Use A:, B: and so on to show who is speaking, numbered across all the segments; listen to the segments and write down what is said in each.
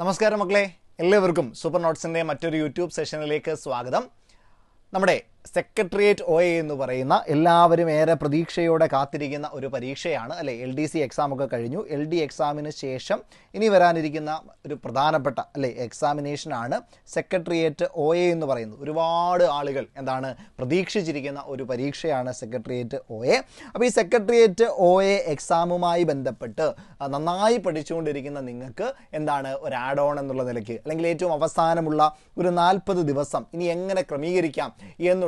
A: നമസ്കാരം മക്കളെ എല്ലാവർക്കും സൂപ്പർ നോട്ട്സിന്റെ മറ്റൊരു യൂട്യൂബ് സെഷനിലേക്ക് സ്വാഗതം. നമ്മുടെ സെക്രട്ടേറിയറ്റ് ഒ എ എന്ന് പറയുന്ന എല്ലാവരും ഏറെ പ്രതീക്ഷയോടെ കാത്തിരിക്കുന്ന ഒരു പരീക്ഷയാണ്. അല്ലെ എൽ ഡി സി എക്സാം ഒക്കെ കഴിഞ്ഞു. എൽ ഡി എക്സാമിന് ശേഷം ഇനി വരാനിരിക്കുന്ന ഒരു പ്രധാനപ്പെട്ട അല്ലെ എക്സാമിനേഷനാണ് സെക്രട്ടേറിയറ്റ് ഒ എ എന്ന് പറയുന്നത്. ഒരുപാട് ആളുകൾ എന്താണ് പ്രതീക്ഷിച്ചിരിക്കുന്ന ഒരു പരീക്ഷയാണ് സെക്രട്ടേറിയറ്റ് ഒ എ അപ്പോൾ ഈ സെക്രട്ടേറിയറ്റ് ഒ എ എക്സാമുമായി ബന്ധപ്പെട്ട് നന്നായി പഠിച്ചുകൊണ്ടിരിക്കുന്ന നിങ്ങൾക്ക് എന്താണ് ഒരു ആഡ് ഓൺ എന്നുള്ള നിലയ്ക്ക് അല്ലെങ്കിൽ ഏറ്റവും അവസാനമുള്ള ഒരു നാൽപ്പത് ദിവസം ഇനി എങ്ങനെ ക്രമീകരിക്കാം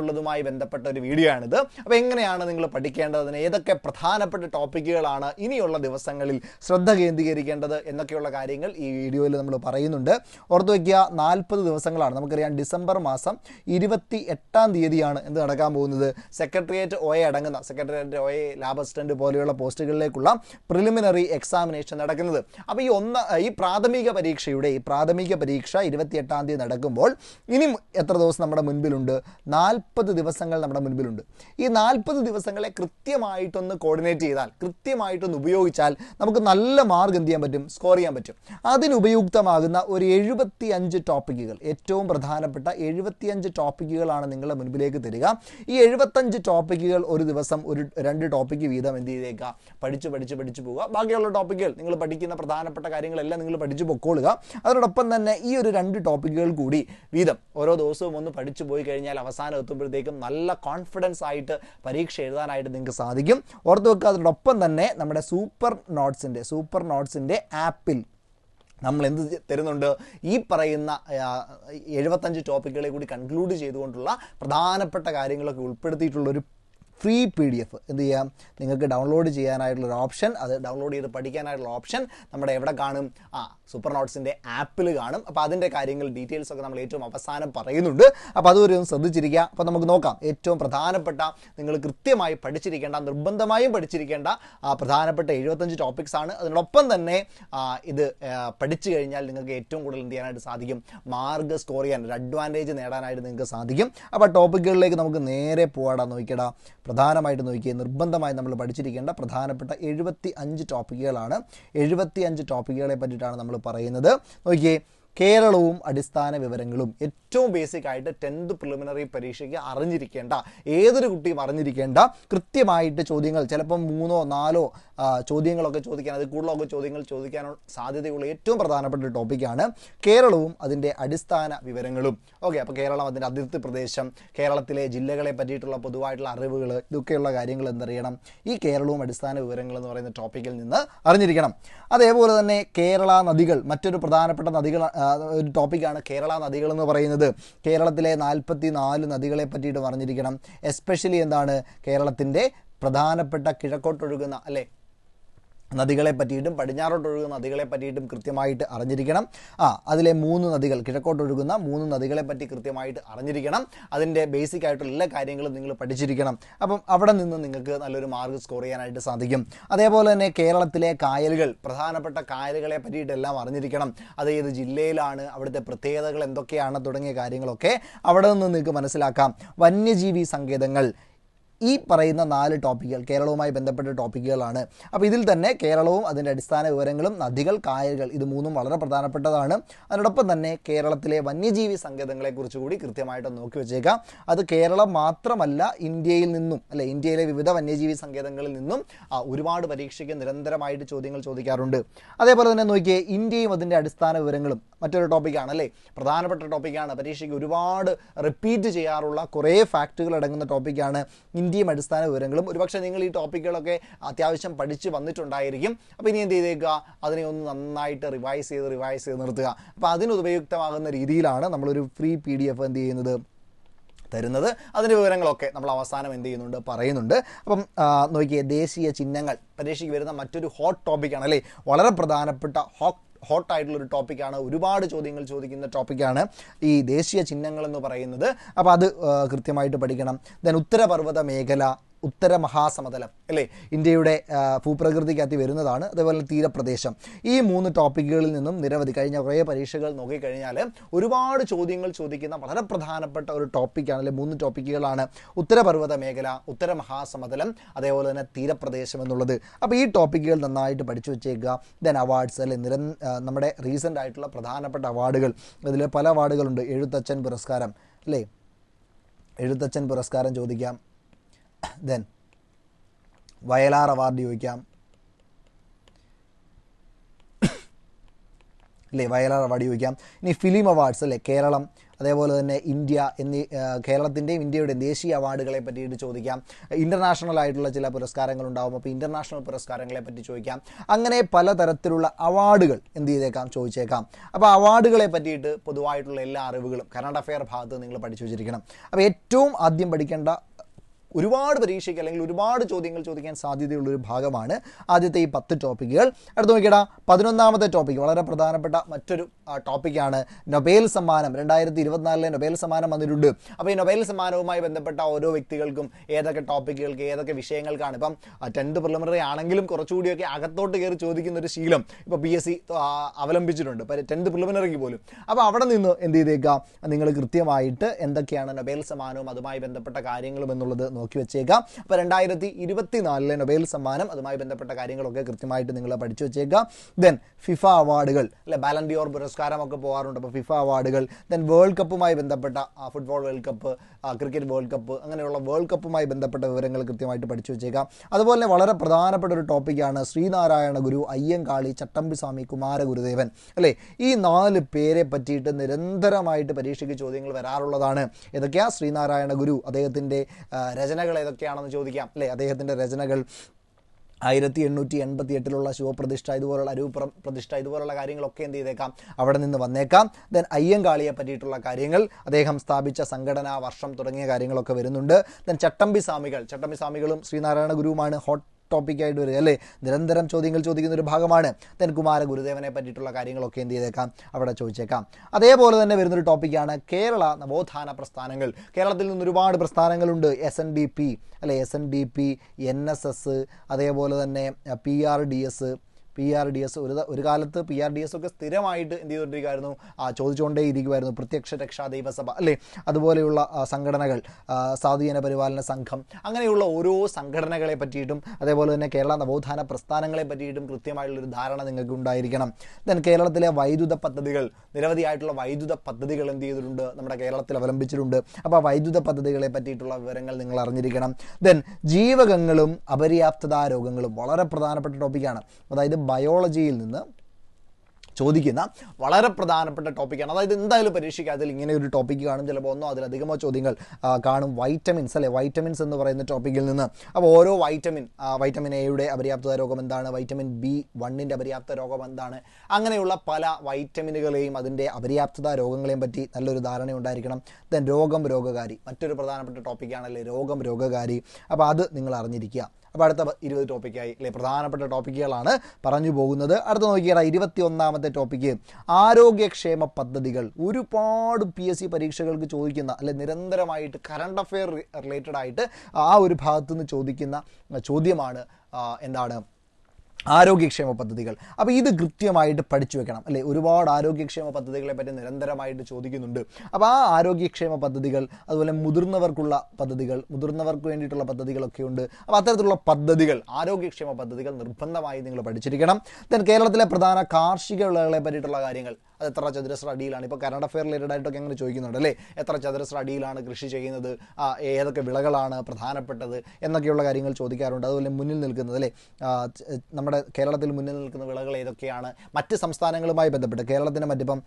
A: എന്നുള്ളതുമായി ബന്ധപ്പെട്ട ഒരു വീഡിയോ ആണിത്. അപ്പോൾ എങ്ങനെയാണ് നിങ്ങൾ പഠിക്കേണ്ടതിന് ഏതൊക്കെ പ്രധാനപ്പെട്ട ടോപ്പിക്കുകളാണ് ഇനിയുള്ള ദിവസങ്ങളിൽ ശ്രദ്ധ കേന്ദ്രീകരിക്കേണ്ടത് എന്നൊക്കെയുള്ള കാര്യങ്ങൾ ഈ വീഡിയോയിൽ നമ്മൾ പറയുന്നുണ്ട്. ഓർത്തു വയ്ക്കുക നാൽപ്പത് ദിവസങ്ങളാണ്. നമുക്കറിയാം ഡിസംബർ മാസം ഇരുപത്തി എട്ടാം തീയതിയാണ് എന്ത് നടക്കാൻ പോകുന്നത്? സെക്രട്ടേറിയറ്റ് ഒ അടങ്ങുന്ന secretariat O A lab assistant പോലെയുള്ള പോസ്റ്റുകളിലേക്കുള്ള പ്രിലിമിനറി എക്സാമിനേഷൻ നടക്കുന്നത്. അപ്പോൾ ഈ ഒന്ന് ഈ പ്രാഥമിക പരീക്ഷയുടെ ഈ പ്രാഥമിക പരീക്ഷ ഇരുപത്തിയെട്ടാം തീയതി നടക്കുമ്പോൾ ഇനി എത്ര ദിവസം നമ്മുടെ മുൻപിലുണ്ട്? നാൽപ്പത് ദിവസങ്ങൾ നമ്മുടെ മുൻപിലുണ്ട്. ഈ നാൽപ്പത് ദിവസങ്ങളെ കൃത്യമായിട്ടൊന്ന് കോർഡിനേറ്റ് ചെയ്താൽ കൃത്യമായിട്ടൊന്ന് ഉപയോഗിച്ചാൽ നമുക്ക് നല്ല മാർക്ക് എന്ത് ചെയ്യാൻ പറ്റും? സ്കോർ ചെയ്യാൻ പറ്റും. അതിനുപയുക്തമാകുന്ന ഒരു എഴുപത്തി അഞ്ച് ടോപ്പിക്കുകൾ ഏറ്റവും പ്രധാനപ്പെട്ട എഴുപത്തിയഞ്ച് ടോപ്പിക്കുകളാണ് നിങ്ങളുടെ മുൻപിലേക്ക് തരിക. ഈ എഴുപത്തഞ്ച് ടോപ്പിക്കുകൾ ഒരു ദിവസം ഒരു രണ്ട് ടോപ്പിക്ക് വീതം എന്ത് ചെയ്തേക്കുക? പഠിച്ച് പഠിച്ച് പഠിച്ച് പോവുക. ബാക്കിയുള്ള ടോപ്പിക്കുകൾ നിങ്ങൾ പഠിക്കുന്ന പ്രധാനപ്പെട്ട കാര്യങ്ങളെല്ലാം നിങ്ങൾ പഠിച്ചു പൊക്കോളുക. അതോടൊപ്പം തന്നെ ഈ ഒരു രണ്ട് ടോപ്പിക്കുകൾ കൂടി വീതം ഓരോ ദിവസവും ഒന്ന് പഠിച്ചു പോയി കഴിഞ്ഞാൽ അവസാനം എത്തുമ്പോഴത്തേക്കും നല്ല കോൺഫിഡൻസ് ആയിട്ട് പരീക്ഷ എഴുതാനായിട്ട് നിങ്ങൾക്ക് സാധിക്കും. ഓർത്ത് വെക്കുക അതിനോടൊപ്പം തന്നെ നമ്മുടെ സൂപ്പർ നോട്ട്സിന്റെ സൂപ്പർ നോട്ട്സിന്റെ ആപ്പിൽ നമ്മൾ എന്ത് തരുന്നുണ്ട്? ഈ പറയുന്ന എഴുപത്തഞ്ച് ടോപ്പിക്കുകളെ കൂടി കൺക്ലൂഡ് ചെയ്തുകൊണ്ടുള്ള പ്രധാനപ്പെട്ട കാര്യങ്ങളൊക്കെ ഉൾപ്പെടുത്തിയിട്ടുള്ള ഒരു ഫ്രീ പി ഡി എഫ്. എന്ത് ചെയ്യാം? നിങ്ങൾക്ക് ഡൗൺലോഡ് ചെയ്യാനായിട്ടുള്ള ഒരു ഓപ്ഷൻ അത് ഡൗൺലോഡ് ചെയ്ത് പഠിക്കാനായിട്ടുള്ള ഓപ്ഷൻ നമ്മുടെ എവിടെ കാണും? ആ സൂപ്പർ നോട്ട്സിന്റെ ആപ്പിൽ കാണും. അപ്പോൾ അതിന്റെ കാര്യങ്ങൾ ഡീറ്റെയിൽസ് ഒക്കെ നമ്മൾ ഏറ്റവും അവസാനം പറയുന്നുണ്ട്. അപ്പോൾ ഒന്ന് ശ്രദ്ധിച്ചിരിക്കുക. അപ്പോൾ നമുക്ക് നോക്കാം. ഏറ്റവും പ്രധാനപ്പെട്ട നിങ്ങൾ കൃത്യമായി പഠിച്ചിരിക്കേണ്ട നിർബന്ധമായും പഠിച്ചിരിക്കേണ്ട പ്രധാനപ്പെട്ട എഴുപത്തഞ്ച് ടോപ്പിക്സ് ആണ്. അതിനോടൊപ്പം തന്നെ ഇത് പഠിച്ചു കഴിഞ്ഞാൽ നിങ്ങൾക്ക് ഏറ്റവും കൂടുതൽ എന്ത് ചെയ്യാനായിട്ട് സാധിക്കും? മാർക്ക് സ്കോർ ചെയ്യാൻ ഒരു അഡ്വാന്റേജ് നേടാനായിട്ട് നിങ്ങൾക്ക് സാധിക്കും. അപ്പോൾ ടോപ്പിക്കുകളിലേക്ക് നമുക്ക് നേരെ പോകാടാ നോക്കിയടാ. പ്രധാനമായിട്ട് നോക്കിയേ നിർബന്ധമായി നമ്മൾ പഠിച്ചിരിക്കേണ്ട പ്രധാനപ്പെട്ട എഴുപത്തി അഞ്ച് ടോപ്പിക്കുകളാണ് എഴുപത്തി അഞ്ച് ടോപ്പിക്കുകളെ പറ്റിയിട്ടാണ് നമ്മൾ പറയുന്നത്. നോക്കിയേ കേരളവും അടിസ്ഥാന വിവരങ്ങളും ഏറ്റവും ബേസിക് ആയിട്ട് ടെൻത്ത് പ്രിലിമിനറി പരീക്ഷയ്ക്ക് അറിഞ്ഞിരിക്കേണ്ട ഏതൊരു കുട്ടിയും അറിഞ്ഞിരിക്കേണ്ട കൃത്യമായിട്ട് ചോദ്യങ്ങൾ ചിലപ്പം മൂന്നോ നാലോ ചോദ്യങ്ങളൊക്കെ ചോദിക്കാൻ അത് കൂടുതലൊക്കെ ചോദ്യങ്ങൾ ചോദിക്കാൻ സാധ്യതയുള്ള ഏറ്റവും പ്രധാനപ്പെട്ട ടോപ്പിക്കാണ് കേരളവും അതിന്റെ അടിസ്ഥാന വിവരങ്ങളും. ഓക്കെ അപ്പോൾ കേരളം അതിന്റെ അതിർത്തി പ്രദേശം കേരളത്തിലെ ജില്ലകളെ പറ്റിയിട്ടുള്ള പൊതുവായിട്ടുള്ള അറിവുകൾ ഇതൊക്കെയുള്ള കാര്യങ്ങൾ എന്തറിയണം? ഈ കേരളവും അടിസ്ഥാന വിവരങ്ങൾ എന്ന് പറയുന്ന ടോപ്പിക്കിൽ നിന്ന് അറിഞ്ഞിരിക്കണം. അതേപോലെ തന്നെ കേരള നദികൾ മറ്റൊരു പ്രധാനപ്പെട്ട നദികൾ ഒരു ടോപ്പിക്കാണ് കേരള നദികൾ എന്ന് പറയുന്നത്. കേരളത്തിലെ നാൽപ്പത്തി നാല് നദികളെ പറ്റിയിട്ട് പറഞ്ഞിരിക്കണം. എസ്പെഷ്യലി എന്താണ്? കേരളത്തിന്റെ പ്രധാനപ്പെട്ട കിഴക്കോട്ടൊഴുകുന്ന അല്ലേ? നദികളെ പറ്റിയിട്ടും പടിഞ്ഞാറോട്ടൊഴുകുന്ന നദികളെ പറ്റിയിട്ടും കൃത്യമായിട്ട് അറിഞ്ഞിരിക്കണം. ആ അതിലെ മൂന്ന് നദികൾ കിഴക്കോട്ടൊഴുകുന്ന മൂന്ന് നദികളെ പറ്റി കൃത്യമായിട്ട് അറിഞ്ഞിരിക്കണം. അതിന്റെ ബേസിക് ആയിട്ടുള്ള എല്ലാ കാര്യങ്ങളും നിങ്ങൾ പഠിച്ചിരിക്കണം. അപ്പം അവിടെ നിന്ന് നിങ്ങൾക്ക് നല്ലൊരു മാർക്ക് സ്കോർ ചെയ്യാനായിട്ട് സാധിക്കും. അതേപോലെ തന്നെ കേരളത്തിലെ കായലുകൾ പ്രധാനപ്പെട്ട കായലുകളെ പറ്റിയിട്ടെല്ലാം അറിഞ്ഞിരിക്കണം. അത് ഏത് ജില്ലയിലാണ് അവിടുത്തെ പ്രത്യേകതകൾ എന്തൊക്കെയാണ് തുടങ്ങിയ കാര്യങ്ങളൊക്കെ അവിടെ നിന്ന് നിങ്ങൾക്ക് മനസ്സിലാക്കാം. വന്യജീവി സങ്കേതങ്ങൾ ഈ പറയുന്ന നാല് ടോപ്പിക്കുകൾ കേരളവുമായി ബന്ധപ്പെട്ട ടോപ്പിക്കുകളാണ്. അപ്പോൾ ഇതിൽ തന്നെ കേരളവും അതിന്റെ അടിസ്ഥാന വിവരങ്ങളും നദികൾ കായലുകൾ ഇത് മൂന്നും വളരെ പ്രധാനപ്പെട്ടതാണ്. അതിനോടൊപ്പം തന്നെ കേരളത്തിലെ വന്യജീവി സങ്കേതങ്ങളെക്കുറിച്ച് കൂടി കൃത്യമായിട്ട് നോക്കി വെച്ചേക്കാം. അത് കേരളം മാത്രമല്ല ഇന്ത്യയിൽ നിന്നും അല്ലെ ഇന്ത്യയിലെ വിവിധ വന്യജീവി സങ്കേതങ്ങളിൽ നിന്നും ഒരുപാട് പരീക്ഷയ്ക്ക് നിരന്തരമായിട്ട് ചോദ്യങ്ങൾ ചോദിക്കാറുണ്ട്. അതേപോലെ തന്നെ നോക്കിയേ ഇന്ത്യയും അതിന്റെ അടിസ്ഥാന വിവരങ്ങളും മറ്റൊരു ടോപ്പിക്കാണ് അല്ലേ? പ്രധാനപ്പെട്ട ടോപ്പിക്കാണ് പരീക്ഷയ്ക്ക് ഒരുപാട് റിപ്പീറ്റ് ചെയ്യാറുള്ള കുറേ ഫാക്റ്റുകൾ അടങ്ങുന്ന ടോപ്പിക്കാണ് ഇന്ത്യയും അടിസ്ഥാന വിവരങ്ങളും. ഒരുപക്ഷെ നിങ്ങൾ ഈ ടോപ്പിക്കുകളൊക്കെ അത്യാവശ്യം പഠിച്ച് വന്നിട്ടുണ്ടായിരിക്കും. അപ്പോൾ ഇനി എന്ത് ചെയ്തേക്കുക അതിനെ ഒന്ന് നന്നായിട്ട് റിവൈസ് ചെയ്ത് റിവൈസ് ചെയ്ത് നിർത്തുക. അപ്പോൾ അതിന് ഉപയുക്തമാകുന്ന രീതിയിലാണ് നമ്മളൊരു ഫ്രീ പി ഡി എഫ് എന്ത് ചെയ്യുന്നത്? തരുന്നത്. അതിന്റെ വിവരങ്ങളൊക്കെ നമ്മൾ അവസാനം എന്ത് ചെയ്യുന്നുണ്ട്? പറയുന്നുണ്ട്. അപ്പം നോക്കിയേ ദേശീയ ചിഹ്നങ്ങൾ. പരീക്ഷയ്ക്ക് വരുന്ന മറ്റൊരു ഹോട്ട് ടോപ്പിക്കാണ് അല്ലേ? വളരെ പ്രധാനപ്പെട്ട ഹോട്ട് ഹോട്ടായിട്ടുള്ള ഒരു ടോപ്പിക്കാണ്. ഒരുപാട് ചോദ്യങ്ങൾ ചോദിക്കുന്ന ടോപ്പിക്കാണ് ഈ ദേശീയ ചിഹ്നങ്ങൾ എന്ന് പറയുന്നത്. അപ്പോൾ അത് കൃത്യമായിട്ട് പഠിക്കണം. ദെൻ ഉത്തരപർവത മേഖല ഉത്തര മഹാസമതലം അല്ലേ? ഇന്ത്യയുടെ ഭൂപ്രകൃതിക്കകത്ത് വരുന്നതാണ്. അതേപോലെ തീരപ്രദേശം. ഈ മൂന്ന് ടോപ്പിക്കുകളിൽ നിന്നും നിരവധി കഴിഞ്ഞ കുറേ പരീക്ഷകൾ നോക്കിക്കഴിഞ്ഞാൽ ഒരുപാട് ചോദ്യങ്ങൾ ചോദിക്കുന്ന വളരെ പ്രധാനപ്പെട്ട ഒരു ടോപ്പിക്കാണ് അല്ലെങ്കിൽ മൂന്ന് ടോപ്പിക്കുകളാണ് ഉത്തരപർവത മേഖല ഉത്തര മഹാസമതലം അതേപോലെ തന്നെ തീരപ്രദേശം എന്നുള്ളത്. അപ്പോൾ ഈ ടോപ്പിക്കുകൾ നന്നായിട്ട് പഠിച്ചു വെച്ചേക്കുക. ദെൻ അവാർഡ്സ് അല്ലെ? നിര നമ്മുടെ റീസെന്റ് ആയിട്ടുള്ള പ്രധാനപ്പെട്ട അവാർഡുകൾ ഇതിൽ പല അവാർഡുകളുണ്ട് എഴുത്തച്ഛൻ പുരസ്കാരം അല്ലേ? എഴുത്തച്ഛൻ പുരസ്കാരം ചോദിക്കാം. ദെൻ വയലാർ അവാർഡ് ചോദിക്കാം. അല്ലേ വയലാർ അവാർഡ് ചോദിക്കാം. ഇനി ഫിലിം അവാർഡ്സ് അല്ലേ കേരളം അതേപോലെ തന്നെ ഇന്ത്യ എന്നീ കേരളത്തിന്റെയും ഇന്ത്യയുടെയും ദേശീയ അവാർഡുകളെ പറ്റിയിട്ട് ചോദിക്കാം. ഇന്റർനാഷണൽ ആയിട്ടുള്ള ചില പുരസ്കാരങ്ങൾ ഉണ്ടാവും. അപ്പോൾ ഇന്റർനാഷണൽ പുരസ്കാരങ്ങളെ പറ്റി ചോദിക്കാം. അങ്ങനെ പലതരത്തിലുള്ള അവാർഡുകൾ എന്ത് ചെയ്തേക്കാം ചോദിച്ചേക്കാം. അപ്പോൾ അവാർഡുകളെ പറ്റിയിട്ട് പൊതുവായിട്ടുള്ള എല്ലാ അറിവുകളും കറണ്ട് അഫെയർ ഭാഗത്ത് നിങ്ങൾ പഠിച്ചു വെച്ചിരിക്കണം. അപ്പോൾ ഏറ്റവും ആദ്യം പഠിക്കേണ്ട ഒരുപാട് പരീക്ഷയ്ക്ക് അല്ലെങ്കിൽ ഒരുപാട് ചോദ്യങ്ങൾ ചോദിക്കാൻ സാധ്യതയുള്ള ഒരു ഭാഗമാണ് ആദ്യത്തെ ഈ പത്ത് ടോപ്പിക്കുകൾ. അടുത്ത് നോക്കിയടാ പതിനൊന്നാമത്തെ ടോപ്പിക് വളരെ പ്രധാനപ്പെട്ട മറ്റൊരു ടോപ്പിക്കാണ് നൊബേൽ സമ്മാനം. രണ്ടായിരത്തി ഇരുപത്തിനാലിലെ നൊബേൽ സമ്മാനം വന്നിട്ടുണ്ട്. അപ്പോൾ ഈ നൊബേൽ സമ്മാനവുമായി ബന്ധപ്പെട്ട ഓരോ വ്യക്തികൾക്കും ഏതൊക്കെ ടോപ്പിക്കുകൾക്ക് ഏതൊക്കെ വിഷയങ്ങൾക്കാണ്. ഇപ്പം ടെൻത്ത് പ്രിലിമിനറി ആണെങ്കിലും കുറച്ചുകൂടിയൊക്കെ അകത്തോട്ട് കയറി ചോദിക്കുന്ന ഒരു ശീലം ഇപ്പോൾ പി എസ് സി അവലംബിച്ചിട്ടുണ്ട്. ടെൻത്ത് പ്രിലിമിനറിക്ക് പോലും. അപ്പോൾ അവിടെ നിന്ന് എന്ത് ചെയ്തേക്കാം? നിങ്ങൾ കൃത്യമായിട്ട് എന്തൊക്കെയാണ് നൊബേൽ സമ്മാനവും അതുമായി ബന്ധപ്പെട്ട കാര്യങ്ങളും എന്നുള്ളത് നോക്കി വെച്ചേക്കാം. അപ്പോൾ രണ്ടായിരത്തി ഇരുപത്തിനാലിലെ നൊബേൽ സമ്മാനം അതുമായി ബന്ധപ്പെട്ട കാര്യങ്ങളൊക്കെ കൃത്യമായിട്ട് നിങ്ങൾ പഠിച്ചു വെച്ചേക്കാം. ദെൻ ഫിഫ അവാർഡുകൾ അല്ലെ ബാലൻഡിയോർ പുരസ്കാരമൊക്കെ പോകാറുണ്ട്. അപ്പോൾ ഫിഫ അവാർഡുകൾ ദെൻ വേൾഡ് കപ്പുമായി ബന്ധപ്പെട്ട football world cup cricket world cup അങ്ങനെയുള്ള വേൾഡ് കപ്പുമായി ബന്ധപ്പെട്ട വിവരങ്ങൾ കൃത്യമായിട്ട് പഠിച്ചു വെച്ചേക്കാം. അതുപോലെ വളരെ പ്രധാനപ്പെട്ട ഒരു ടോപ്പിക്കാണ് ശ്രീനാരായണ ഗുരു അയ്യങ്കാളി ചട്ടമ്പിസ്വാമി കുമാരഗുരുദേവൻ. അല്ലേ ഈ നാല് പേരെ പറ്റിയിട്ട് നിരന്തരമായിട്ട് പരീക്ഷയ്ക്ക് ചോദ്യങ്ങൾ വരാറുള്ളതാണ്. ഏതൊക്കെയാ? ശ്രീനാരായണ ഗുരു അദ്ദേഹത്തിന്റെ രചനകൾ ഏതൊക്കെയാണെന്ന് ചോദിക്കാം. അല്ലേ? അദ്ദേഹത്തിന്റെ രചനകൾ ആയിരത്തി എണ്ണൂറ്റി എൺപത്തി എട്ടിലുള്ള ശിവപ്രതിഷ്ഠ ഇതുപോലുള്ള അരൂപ്ര പ്രതിഷ്ഠ ഇതുപോലുള്ള കാര്യങ്ങളൊക്കെ എന്ത് ചെയ്തേക്കാം? അവിടെ നിന്ന് വന്നേക്കാം. ദെൻ അയ്യങ്കാളിയെ പറ്റിയിട്ടുള്ള കാര്യങ്ങൾ അദ്ദേഹം സ്ഥാപിച്ച സംഘടന വർഷം തുടങ്ങിയ കാര്യങ്ങളൊക്കെ വരുന്നുണ്ട്. ദെൻ ചട്ടമ്പി സ്വാമികൾ ചട്ടമ്പി സ്വാമികളും ശ്രീനാരായണ ഗുരുവുമാണ് ഹോട്ട് ടോപ്പിക്കായിട്ട് വരിക അല്ലേ? നിരന്തരം ചോദ്യങ്ങൾ ചോദിക്കുന്ന ഒരു ഭാഗമാണ്. തെൻ കുമാര ഗുരുദേവനെ പറ്റിയിട്ടുള്ള കാര്യങ്ങളൊക്കെ എന്ത് ചെയ്തേക്കാം? അവിടെ ചോദിച്ചേക്കാം. അതേപോലെ തന്നെ വരുന്നൊരു ടോപ്പിക്കാണ് കേരള നവോത്ഥാന പ്രസ്ഥാനങ്ങൾ. കേരളത്തിൽ നിന്ന് ഒരുപാട് പ്രസ്ഥാനങ്ങളുണ്ട്. എസ് എൻ ഡി പി അല്ലെ? S N D P N S S അതേപോലെ തന്നെ P R D S P R D S ഒരു ഒരു കാലത്ത് പി ആർ ഡി എസ് ഒക്കെ സ്ഥിരമായിട്ട് എന്ത് ചെയ്തുകൊണ്ടിരിക്കുമായിരുന്നു ചോദിച്ചുകൊണ്ടേ ഇരിക്കുമായിരുന്നു പ്രത്യക്ഷ രക്ഷാ ദൈവസഭ അല്ലേ? അതുപോലെയുള്ള സംഘടനകൾ സാധുജന പരിപാലന സംഘം അങ്ങനെയുള്ള ഓരോ സംഘടനകളെ പറ്റിയിട്ടും അതേപോലെ തന്നെ കേരള നവോത്ഥാന പ്രസ്ഥാനങ്ങളെ പറ്റിയിട്ടും കൃത്യമായിട്ടുള്ളൊരു ധാരണ നിങ്ങൾക്ക് ഉണ്ടായിരിക്കണം. ദെൻ കേരളത്തിലെ വൈദ്യുത പദ്ധതികൾ നിരവധിയായിട്ടുള്ള വൈദ്യുത പദ്ധതികൾ എന്ത് ചെയ്തിട്ടുണ്ട്? നമ്മുടെ കേരളത്തിൽ അവലംബിച്ചിട്ടുണ്ട്. അപ്പോൾ വൈദ്യുത പദ്ധതികളെ പറ്റിയിട്ടുള്ള വിവരങ്ങൾ നിങ്ങൾ അറിഞ്ഞിരിക്കണം. ദെൻ ജീവകങ്ങളും അപര്യാപ്തതാ രോഗങ്ങളും വളരെ പ്രധാനപ്പെട്ട ടോപ്പിക്കാണ് അതായത് ബയോളജിയിൽ നിന്ന് ചോദിക്കുന്ന വളരെ പ്രധാനപ്പെട്ട ടോപ്പിക്കാണ് അതായത് എന്തായാലും പരീക്ഷയ്ക്ക് അതിൽ ഇങ്ങനെ ഒരു ടോപ്പിക്ക് കാണും. ചിലപ്പോൾ ഒന്നോ അതിലധികമോ ചോദ്യങ്ങൾ കാണും. വൈറ്റമിൻസ് അല്ലെ? വൈറ്റമിൻസ് എന്ന് പറയുന്ന ടോപ്പിക്കിൽ നിന്ന്. അപ്പോൾ ഓരോ വൈറ്റമിൻ വൈറ്റമിൻ എയുടെ അപര്യാപ്തത രോഗം എന്താണ്? വൈറ്റമിൻ ബി വണ്ണിന്റെ അപര്യാപ്ത രോഗം എന്താണ്? അങ്ങനെയുള്ള പല വൈറ്റമിനുകളെയും അതിന്റെ അപര്യാപ്തത രോഗങ്ങളെയും പറ്റി നല്ലൊരു ധാരണ ഉണ്ടായിരിക്കണം. ദെൻ രോഗം രോഗകാരി. മറ്റൊരു പ്രധാനപ്പെട്ട ടോപ്പിക്കാണല്ലേ രോഗം രോഗകാരി. അപ്പോൾ അത് നിങ്ങൾ അറിഞ്ഞിരിക്കുക. അപ്പോൾ അടുത്ത ഇരുപത് ടോപ്പിക്കായി അല്ലെ പ്രധാനപ്പെട്ട ടോപ്പിക്കുകളാണ് പറഞ്ഞു പോകുന്നത്. അടുത്ത നോക്കിയാൽ ഇരുപത്തി ഒന്നാമത്തെ ടോപ്പിക്ക് ആരോഗ്യക്ഷേമ പദ്ധതികൾ. ഒരുപാട് പി എസ് സി പരീക്ഷകൾക്ക് ചോദിക്കുന്ന അല്ലെ നിരന്തരമായിട്ട് കറണ്ട് അഫെയർ റിലേറ്റഡ് ആയിട്ട് ആ ഒരു ഭാഗത്തുനിന്ന് ചോദിക്കുന്ന ചോദ്യമാണ് എന്താണ്? ആരോഗ്യക്ഷേമ പദ്ധതികൾ. അപ്പോൾ ഇത് കൃത്യമായിട്ട് പഠിച്ചു വെക്കണം. അല്ലേ? ഒരുപാട് ആരോഗ്യക്ഷേമ പദ്ധതികളെ പറ്റി നിരന്തരമായിട്ട് ചോദിക്കുന്നുണ്ട്. അപ്പോൾ ആ ആരോഗ്യക്ഷേമ പദ്ധതികൾ അതുപോലെ മുതിർന്നവർക്കുള്ള പദ്ധതികൾ മുതിർന്നവർക്ക് വേണ്ടിയിട്ടുള്ള പദ്ധതികളൊക്കെ ഉണ്ട്. അപ്പോൾ അത്തരത്തിലുള്ള പദ്ധതികൾ ആരോഗ്യക്ഷേമ പദ്ധതികൾ നിർബന്ധമായി നിങ്ങൾ പഠിച്ചിരിക്കണം. ദെൻ കേരളത്തിലെ പ്രധാന കാർഷിക വിളകളെ പറ്റിയിട്ടുള്ള കാര്യങ്ങൾ. അത് എത്ര ചതുരശ്ര അടിയിലാണ്? ഇപ്പോൾ കറണ്ട് അഫെയർ റിലേറ്റഡ് ആയിട്ടൊക്കെ അങ്ങനെ ചോദിക്കുന്നുണ്ട് അല്ലേ? എത്ര ചതുരശ്ര അടിയിലാണ് കൃഷി ചെയ്യുന്നത്? ഏതൊക്കെ വിളകളാണ് പ്രധാനപ്പെട്ടത്? എന്നൊക്കെയുള്ള കാര്യങ്ങൾ ചോദിക്കാറുണ്ട്. അതുപോലെ മുന്നിൽ നിൽക്കുന്നത് അല്ലേ? നമ്മുടെ കേരളത്തിൽ മുന്നിൽ നിൽക്കുന്ന വിളകൾ ഏതൊക്കെയാണ്? മറ്റ് സംസ്ഥാനങ്ങളുമായി ബന്ധപ്പെട്ട് കേരളത്തിന് മറ്റിപ്പം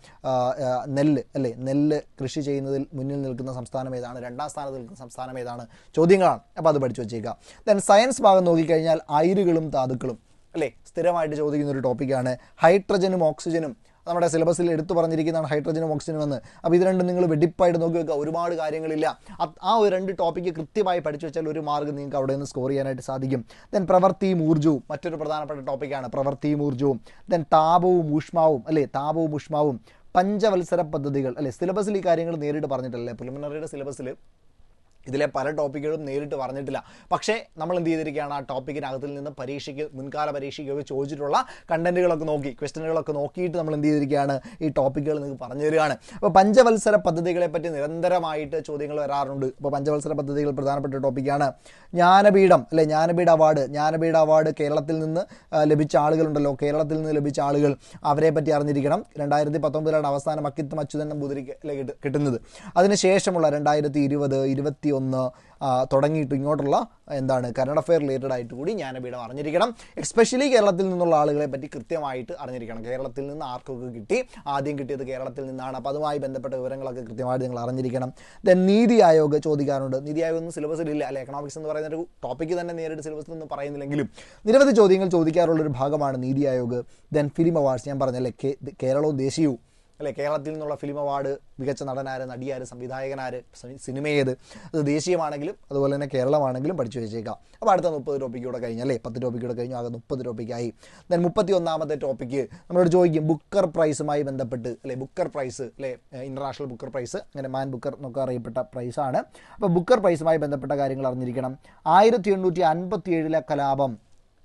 A: നെല്ല് അല്ലേ? നെല്ല് കൃഷി ചെയ്യുന്നതിൽ മുന്നിൽ നിൽക്കുന്ന സംസ്ഥാനം ഏതാണ്? രണ്ടാം സ്ഥാനത്ത് നിൽക്കുന്ന സംസ്ഥാനം ഏതാണ്? ചോദ്യങ്ങളാണ്. അപ്പോൾ അത് പഠിച്ചു വെച്ചേക്കുക. ദെൻ സയൻസ് ഭാഗം നോക്കിക്കഴിഞ്ഞാൽ അയിരുകളും ധാതുക്കളും അല്ലേ? സ്ഥിരമായിട്ട് ചോദിക്കുന്ന ഒരു ടോപ്പിക്കാണ് ഹൈഡ്രജനും ഓക്സിജനും നമ്മുടെ സിലബസിൽ എടുത്തു പറഞ്ഞിരിക്കുന്നതാണ് ഹൈഡ്രജനും ഓക്സിജനും എന്ന്. അപ്പോൾ ഇത് രണ്ടും നിങ്ങൾ വെടിപ്പായിട്ട് നോക്കി വെക്കുക. ഒരുപാട് കാര്യങ്ങളില്ല. ആ ഒരു രണ്ട് ടോപ്പിക്ക് കൃത്യമായി പഠിച്ചു വെച്ചാൽ ഒരു മാർക്ക് നിങ്ങൾക്ക് അവിടെ നിന്ന് സ്കോർ ചെയ്യാനായിട്ട് സാധിക്കും. ദെൻ പ്രവൃത്തിയും ഊർജവും മറ്റൊരു പ്രധാനപ്പെട്ട ടോപ്പിക്കാണ് പ്രവൃത്തിയും ഊർജവും. ദെൻ താപവും ഊഷ്മാവും അല്ലേ? താപവും ഊഷ്മാവും. പഞ്ചവത്സര പദ്ധതികൾ അല്ലെ? സിലബസിൽ ഈ കാര്യങ്ങൾ നേരിട്ട് പറഞ്ഞിട്ടല്ലേ? പ്രിലിമിനറിയുടെ സിലബസിൽ ഇതിലെ പല ടോപ്പിക്കുകളും നേരിട്ട് പറഞ്ഞിട്ടില്ല. പക്ഷേ നമ്മൾ എന്ത് ചെയ്തിരിക്കുകയാണ്? ആ ടോപ്പിക്കിനകത്തിൽ നിന്ന് പരീക്ഷയ്ക്ക് മുൻകാല പരീക്ഷയ്ക്കൊക്കെ ചോദിച്ചിട്ടുള്ള കണ്ടന്റുകളൊക്കെ നോക്കി ക്വസ്റ്റനുകളൊക്കെ നോക്കിയിട്ട് നമ്മൾ എന്ത് ചെയ്തിരിക്കുകയാണ്? ഈ ടോപ്പിക്കുകൾ നിങ്ങൾക്ക് പറഞ്ഞു തരികയാണ്. അപ്പോൾ പഞ്ചവത്സര പദ്ധതികളെ പറ്റി നിരന്തരമായിട്ട് ചോദ്യങ്ങൾ വരാറുണ്ട്. അപ്പോൾ പഞ്ചവത്സര പദ്ധതികൾ പ്രധാനപ്പെട്ട ടോപ്പിക്കാണ്. ജ്ഞാനപീഠം അല്ലെ? ജ്ഞാനപീഠ അവാർഡ്. ജ്ഞാനപീഠ അവാർഡ് കേരളത്തിൽ നിന്ന് ലഭിച്ച ആളുകളുണ്ടല്ലോ. കേരളത്തിൽ നിന്ന് ലഭിച്ച ആളുകൾ അവരെ പറ്റി അറിഞ്ഞിരിക്കണം. രണ്ടായിരത്തി പത്തൊമ്പതിലാണ് അവസാനം അക്കിത്തം അച്യുതൻ നമ്പൂതിരിക്ക് അല്ലെ കിട്ടുന്നത്. അതിനുശേഷമുള്ള രണ്ടായിരത്തി ഇരുപത് ഇരുപത്തി ഒന്ന് തുടങ്ങിയിട്ട് ഇങ്ങോട്ടുള്ള എന്താണ് കന്നഡ അഫെയർ റിലേറ്റഡ് ആയിട്ട് കൂടി ഞാൻ ജ്ഞാനപീഠം അറിഞ്ഞിരിക്കണം എസ്പെഷ്യലി കേരളത്തിൽ നിന്നുള്ള ആളുകളെ പറ്റി കൃത്യമായിട്ട് അറിഞ്ഞിരിക്കണം. കേരളത്തിൽ നിന്ന് ആർക്കൊക്കെ കിട്ടി? ആദ്യം കിട്ടിയത് കേരളത്തിൽ നിന്നാണ്. അപ്പോൾ അതുമായി ബന്ധപ്പെട്ട വിവരങ്ങളൊക്കെ കൃത്യമായിട്ട് നിങ്ങൾ അറിഞ്ഞിരിക്കണം. ദെൻ നീതി ആയോഗ് ചോദിക്കാറുണ്ട്. നീതി ആയോഗ് ഒന്നും സിലബസിലില്ല അല്ലെ? എക്കണോമിക്സ് എന്ന് പറയുന്ന ഒരു ടോപ്പിക്ക് തന്നെ നേരിട്ട് സിലബസിൽ ഒന്നും പറയുന്നില്ലെങ്കിലും നിരവധി ചോദ്യങ്ങൾ ചോദിക്കാറുള്ള ഒരു ഭാഗമാണ് NITI Aayog. Then film awards ഞാൻ പറഞ്ഞല്ലേ? കേരളവും ദേശീയവും. അല്ലെ? കേരളത്തിൽ നിന്നുള്ള ഫിലിം അവാർഡ് മികച്ച നടനാര് നടിയാര് സംവിധായകനാര് സിനിമയേത്? അത് ദേശീയമാണെങ്കിലും അതുപോലെ തന്നെ കേരളമാണെങ്കിലും പഠിച്ചു വെച്ചേക്കാം. അപ്പോൾ അടുത്ത മുപ്പത് ടോപ്പിക്കൂടെ കഴിഞ്ഞ് അല്ലേ? പത്ത് ടോപ്പിക്കൂടെ കഴിഞ്ഞു ആകെ മുപ്പത് ടോപ്പിക്കായി ദെൻ മുപ്പത്തി ഒന്നാമത്തെ ടോപ്പിക്ക് നമ്മളോട് ചോദിക്കും ബുക്കർ പ്രൈസുമായി ബന്ധപ്പെട്ട് അല്ലെ? ബുക്കർ പ്രൈസ് അല്ലെ? ഇന്റർനാഷണൽ ബുക്കർ പ്രൈസ് അങ്ങനെ മാൻ ബുക്കർ എന്നൊക്കെ അറിയപ്പെട്ട പ്രൈസാണ് അപ്പോൾ ബുക്കർ പ്രൈസുമായി ബന്ധപ്പെട്ട കാര്യങ്ങൾ അറിഞ്ഞിരിക്കണം. ആയിരത്തി എണ്ണൂറ്റി അൻപത്തി ഏഴിലെ കലാപം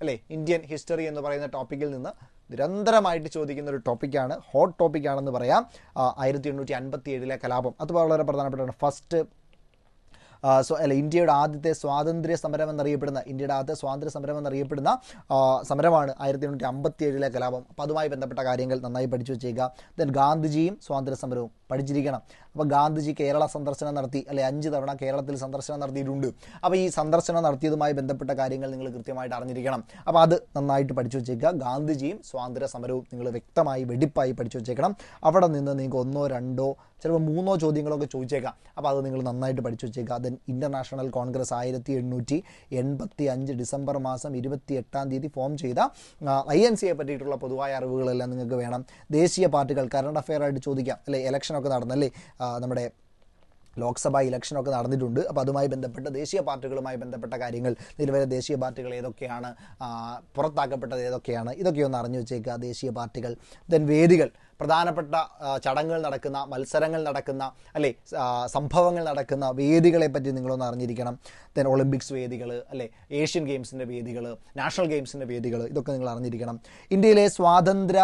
A: അല്ലേ? ഇന്ത്യൻ ഹിസ്റ്ററി എന്ന് പറയുന്ന ടോപ്പിക്കിൽ നിന്ന് നിരന്തരമായിട്ട് ചോദിക്കുന്ന ഒരു ടോപ്പിക്കാണ് ഹോട്ട് ടോപ്പിക്കാണെന്ന് പറയാം ആയിരത്തി എണ്ണൂറ്റി അൻപത്തി ഏഴിലെ കലാപം. അത് വളരെ പ്രധാനപ്പെട്ടതാണ്. ഫസ്റ്റ് സോ അല്ല ഇന്ത്യയുടെ ആദ്യത്തെ സ്വാതന്ത്ര്യ സമരം എന്നറിയപ്പെടുന്ന ഇന്ത്യയുടെ ആദ്യത്തെ സ്വാതന്ത്ര്യ സമരം എന്നറിയപ്പെടുന്ന സമരമാണ് ആയിരത്തി എണ്ണൂറ്റി അമ്പത്തി ഏഴിലെ കലാപം. അപ്പോൾ അതുമായി ബന്ധപ്പെട്ട കാര്യങ്ങൾ നന്നായി പഠിച്ചു വെച്ചേക്കുക. ദെൻ ഗാന്ധിജിയും സ്വാതന്ത്ര്യ സമരവും. പഠിച്ചിരിക്കണം. അപ്പോൾ ഗാന്ധിജി കേരള സന്ദർശനം നടത്തി അല്ലെ അഞ്ച് തവണ കേരളത്തിൽ സന്ദർശനം നടത്തിയിട്ടുണ്ട്. അപ്പോൾ ഈ സന്ദർശനം നടത്തിയതുമായി ബന്ധപ്പെട്ട കാര്യങ്ങൾ നിങ്ങൾ കൃത്യമായിട്ട് അറിഞ്ഞിരിക്കണം. അപ്പോൾ അത് നന്നായിട്ട് പഠിച്ചു വെച്ചേക്കുക. ഗാന്ധിജിയും സ്വാതന്ത്ര്യ സമരവും നിങ്ങൾ വ്യക്തമായി വെടിപ്പായി പഠിച്ചു വെച്ചേക്കണം. അവിടെ നിന്ന് നിങ്ങൾക്ക് ഒന്നോ രണ്ടോ ചിലപ്പോൾ മൂന്നോ ചോദ്യങ്ങളൊക്കെ ചോദിച്ചേക്കാം. അപ്പോൾ അത് നിങ്ങൾ നന്നായിട്ട് പഠിച്ചു വെച്ചേക്കുക. ദെൻ ഇന്റർനാഷണൽ കോൺഗ്രസ് ആയിരത്തി എണ്ണൂറ്റി എൺപത്തി അഞ്ച് ഡിസംബർ മാസം ഇരുപത്തി എട്ടാം തീയതി ഫോം ചെയ്ത ഐ എൻ സിയെ പറ്റിയിട്ടുള്ള പൊതുവായ അറിവുകളെല്ലാം നിങ്ങൾക്ക് വേണം. ദേശീയ പാർട്ടികൾ കറണ്ട് അഫെയർ ആയിട്ട് ചോദിക്കാം. അല്ലേ ഇലക്ഷനൊക്കെ നടന്നല്ലേ? നമ്മുടെ ലോക്സഭാ ഇലക്ഷനൊക്കെ നടന്നിട്ടുണ്ട്. അപ്പോൾ അതുമായി ബന്ധപ്പെട്ട ദേശീയ പാർട്ടികളുമായി ബന്ധപ്പെട്ട കാര്യങ്ങൾ നിലവിലെ ദേശീയ പാർട്ടികൾ ഏതൊക്കെയാണ് പുറത്താക്കപ്പെട്ടത് ഏതൊക്കെയാണ് ഇതൊക്കെ ഒന്ന് അറിഞ്ഞു വെച്ചേക്കുക. ദേശീയ പാർട്ടികൾ ദെൻ വേദികൾ പ്രധാനപ്പെട്ട ചടങ്ങുകൾ നടക്കുന്ന മത്സരങ്ങൾ നടക്കുന്ന അല്ലേ സംഭവങ്ങൾ നടക്കുന്ന വേദികളെ പറ്റി നിങ്ങളൊന്ന് അറിഞ്ഞിരിക്കണം. ദെൻ ഒളിമ്പിക്സ് വേദികൾ അല്ലേ ഏഷ്യൻ ഗെയിംസിന്റെ വേദികൾ നാഷണൽ ഗെയിംസിന്റെ വേദികൾ ഇതൊക്കെ നിങ്ങൾ അറിഞ്ഞിരിക്കണം. ഇന്ത്യയിലെ സ്വാതന്ത്ര്യ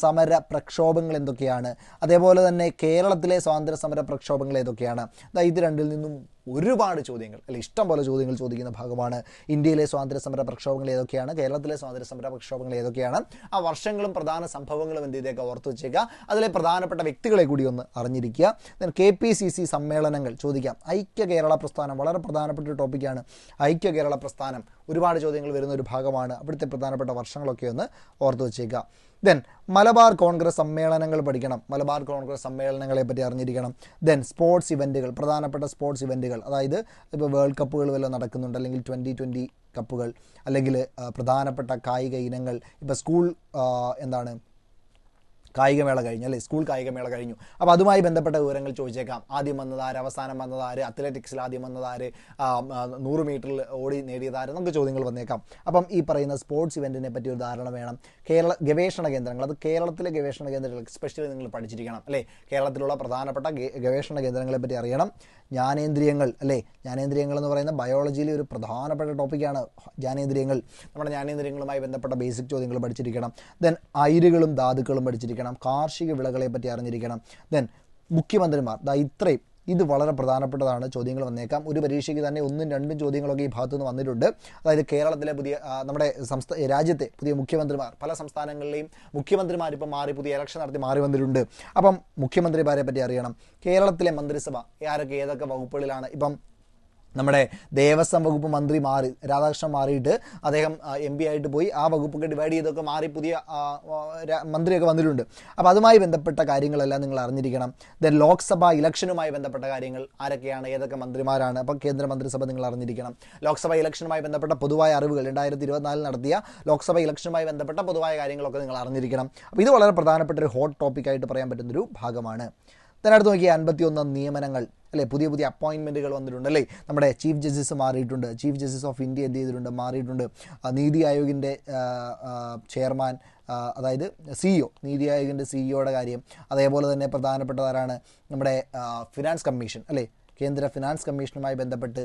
A: സമര പ്രക്ഷോഭങ്ങൾ എന്തൊക്കെയാണ്? അതേപോലെ തന്നെ കേരളത്തിലെ സ്വാതന്ത്ര്യ സമര പ്രക്ഷോഭങ്ങൾ ഏതൊക്കെയാണ്? ഇത് രണ്ടിൽ നിന്നും ഒരുപാട് ചോദ്യങ്ങൾ അല്ലെ ഇഷ്ടം പോലെ ചോദ്യങ്ങൾ ചോദിക്കുന്ന ഭാഗമാണ് ഇന്ത്യയിലെ സ്വാതന്ത്ര്യ സമര പ്രക്ഷോഭങ്ങൾ ഏതൊക്കെയാണ് കേരളത്തിലെ സ്വാതന്ത്ര്യ സമര പ്രക്ഷോഭങ്ങൾ ഏതൊക്കെയാണ് ആ വർഷങ്ങളും പ്രധാന സംഭവങ്ങളും എന്ത് ചെയ്തേക്കുക ഓർത്ത് വെച്ചേക്കുക അതിലെ പ്രധാനപ്പെട്ട വ്യക്തികളെ കൂടി ഒന്ന് അറിഞ്ഞിരിക്കുക. Then K P C C സമ്മേളനങ്ങൾ ചോദിക്കാം. ഐക്യ കേരള പ്രസ്ഥാനം വളരെ പ്രധാനപ്പെട്ട ഒരു ടോപ്പിക്കാണ് ഐക്യ കേരള പ്രസ്ഥാനം ഒരുപാട് ചോദ്യങ്ങൾ വരുന്ന ഒരു ഭാഗമാണ് അവിടുത്തെ പ്രധാനപ്പെട്ട വർഷങ്ങളൊക്കെ ഒന്ന് ഓർത്തു വെച്ചേക്കുക. ദെൻ മലബാർ കോൺഗ്രസ് സമ്മേളനങ്ങൾ പഠിക്കണം. മലബാർ കോൺഗ്രസ് സമ്മേളനങ്ങളെ പറ്റി അറിഞ്ഞിരിക്കണം. ദെൻ സ്പോർട്സ് ഇവന്റുകൾ പ്രധാനപ്പെട്ട സ്പോർട്സ് ഇവന്റുകൾ അതായത് ഇപ്പോൾ വേൾഡ് കപ്പുകൾ വല്ലതും നടക്കുന്നുണ്ട്. അല്ലെങ്കിൽ ട്വന്റി ട്വന്റി കപ്പുകൾ അല്ലെങ്കിൽ പ്രധാനപ്പെട്ട കായിക ഇനങ്ങൾ. ഇപ്പോൾ സ്കൂൾ എന്താണ് കായികമേള കഴിഞ്ഞു അല്ലേ? സ്കൂൾ കായികമേള കഴിഞ്ഞു. അപ്പോൾ അതുമായി ബന്ധപ്പെട്ട വിവരങ്ങൾ ചോദിച്ചേക്കാം. ആദ്യം വന്നതാര്? അവസാനം വന്നതാര്? അത്ലറ്റിക്സിൽ ആദ്യം വന്നതാര്? നൂറ് മീറ്ററിൽ ഓടി നേടിയതാര്? നമുക്ക് ചോദ്യങ്ങൾ വന്നേക്കാം. അപ്പം ഈ പറയുന്ന സ്പോർട്സ് ഇവന്റിനെ പറ്റി ഒരു ധാരണ വേണം. കേരള ഗവേഷണ കേന്ദ്രങ്ങൾ. അത് കേരളത്തിലെ ഗവേഷണ കേന്ദ്രങ്ങൾ സ്പെഷ്യലി നിങ്ങൾ പഠിച്ചിരിക്കണം അല്ലേ? കേരളത്തിലുള്ള പ്രധാനപ്പെട്ട ഗവേഷണ കേന്ദ്രങ്ങളെ പറ്റി അറിയണം. ജ്ഞാനേന്ദ്രിയങ്ങൾ അല്ലേ? ജ്ഞാനേന്ദ്രിയങ്ങൾ എന്ന് പറയുന്ന ബയോളജിയിലെ ഒരു പ്രധാനപ്പെട്ട ടോപ്പിക്കാണ് ജ്ഞാനേന്ദ്രിയങ്ങൾ. നമ്മുടെ ജ്ഞാനേന്ദ്രിയങ്ങളുമായി ബന്ധപ്പെട്ട ബേസിക് ചോദ്യങ്ങൾ പഠിച്ചിരിക്കണം. ദെൻ അയിരുകളും ധാതുക്കളും പഠിച്ചിരിക്കണം. കാർഷിക വിളകളെ പറ്റി അറിഞ്ഞിരിക്കണം. ദെൻ മുഖ്യമന്ത്രിമാർ ദാ ഇത്രയും ഇത് വളരെ പ്രധാനപ്പെട്ടതാണ് ചോദ്യങ്ങൾ വന്നേക്കാം. ഒരു പരീക്ഷയ്ക്ക് തന്നെ ഒന്നും രണ്ടും ചോദ്യങ്ങളൊക്കെ ഈ ഭാഗത്തുനിന്ന് വന്നിട്ടുണ്ട്. അതായത് കേരളത്തിലെ പുതിയ നമ്മുടെ സംസ്ഥാന രാജ്യത്തെ പുതിയ മുഖ്യമന്ത്രിമാർ പല സംസ്ഥാനങ്ങളിലെയും മുഖ്യമന്ത്രിമാർ ഇപ്പം മാറി പുതിയ ഇലക്ഷൻ നടത്തി മാറി വന്നിട്ടുണ്ട്. അപ്പം മുഖ്യമന്ത്രിമാരെ പറ്റി അറിയണം. കേരളത്തിലെ മന്ത്രിസഭ ആരൊക്കെ ഏതൊക്കെ വകുപ്പുകളിലാണ് ഇപ്പം നമ്മുടെ ദേവസ്വം വകുപ്പ് മന്ത്രി മാറി രാധാകൃഷ്ണൻ മാറിയിട്ട് അദ്ദേഹം എം പി ആയിട്ട് പോയി. ആ വകുപ്പൊക്കെ ഡിവൈഡ് ചെയ്തൊക്കെ മാറി പുതിയ മന്ത്രിയൊക്കെ വന്നിട്ടുണ്ട്. അപ്പോൾ അതുമായി ബന്ധപ്പെട്ട കാര്യങ്ങളെല്ലാം നിങ്ങൾ അറിഞ്ഞിരിക്കണം. ദെൻ ലോക്സഭാ ഇലക്ഷനുമായി ബന്ധപ്പെട്ട കാര്യങ്ങൾ ആരൊക്കെയാണ്? ഏതൊക്കെ മന്ത്രിമാരാണ്? അപ്പോൾ കേന്ദ്രമന്ത്രിസഭ നിങ്ങൾ അറിഞ്ഞിരിക്കണം. ലോക്സഭാ ഇലക്ഷനുമായി ബന്ധപ്പെട്ട പൊതുവായ അറിവുകൾ രണ്ടായിരത്തി ഇരുപത്തിനാലിൽ നടത്തിയ ലോക്സഭാ ഇലക്ഷനുമായി ബന്ധപ്പെട്ട പൊതുവായ കാര്യങ്ങളൊക്കെ നിങ്ങൾ അറിഞ്ഞിരിക്കണം. അപ്പോൾ ഇത് വളരെ പ്രധാനപ്പെട്ട ഒരു ഹോട്ട് ടോപ്പിക്കായിട്ട് പറയാൻ പറ്റുന്നൊരു ഭാഗമാണ്. അതിനടുത്ത് നോക്കിയ അൻപത്തി ഒന്ന് നിയമനങ്ങൾ അല്ലേ? പുതിയ പുതിയ അപ്പോയിൻമെന്റുകൾ വന്നിട്ടുണ്ട് അല്ലേ? നമ്മുടെ ചീഫ് ജസ്റ്റിസ് മാറിയിട്ടുണ്ട് ചീഫ് ജസ്റ്റിസ് ഓഫ് ഇന്ത്യ എന്ത് ചെയ്തിട്ടുണ്ട്? മാറിയിട്ടുണ്ട്. നീതി ആയോഗിന്റെ ചെയർമാൻ അതായത് സിഇഒ നീതി ആയോഗിന്റെ സിഇഒയുടെ കാര്യം. അതേപോലെ തന്നെ പ്രധാനപ്പെട്ടതാരാണ്? നമ്മുടെ ഫിനാൻസ് കമ്മീഷൻ അല്ലേ? കേന്ദ്ര ഫിനാൻസ് കമ്മീഷനുമായി ബന്ധപ്പെട്ട്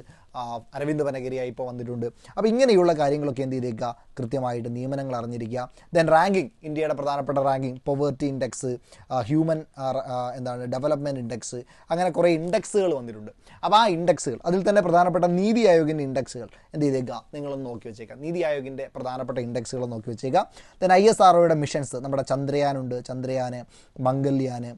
A: അരവിന്ദ് വനഗിരിയായി ഇപ്പോൾ വന്നിട്ടുണ്ട്. അപ്പോൾ ഇങ്ങനെയുള്ള കാര്യങ്ങളൊക്കെ എന്ത് ചെയ്തേക്കുക കൃത്യമായിട്ട് നിയമനങ്ങൾ അറിഞ്ഞിരിക്കുക. ദെൻ റാങ്കിങ് ഇന്ത്യയുടെ പ്രധാനപ്പെട്ട റാങ്കിങ് പോവേർട്ടി ഇൻഡെക്സ് ഹ്യൂമൻ എന്താണ് ഡെവലപ്മെന്റ് ഇൻഡെക്സ് അങ്ങനെ കുറേ ഇൻഡെക്സുകൾ വന്നിട്ടുണ്ട്. അപ്പോൾ ആ ഇൻഡെക്സുകൾ അതിൽ തന്നെ പ്രധാനപ്പെട്ട നീതി ആയോഗിന്റെ ഇൻഡെക്സുകൾ എന്ത് ചെയ്തേക്കുക നിങ്ങളൊന്ന് നോക്കി വെച്ചേക്കാം. നീതി ആയോഗിന്റെ പ്രധാനപ്പെട്ട ഇൻഡെക്സുകൾ നോക്കി വെച്ചേക്കാം. Then I S R missions നമ്മുടെ ചന്ദ്രയാനുണ്ട്. Chandrayaan Mangalyaan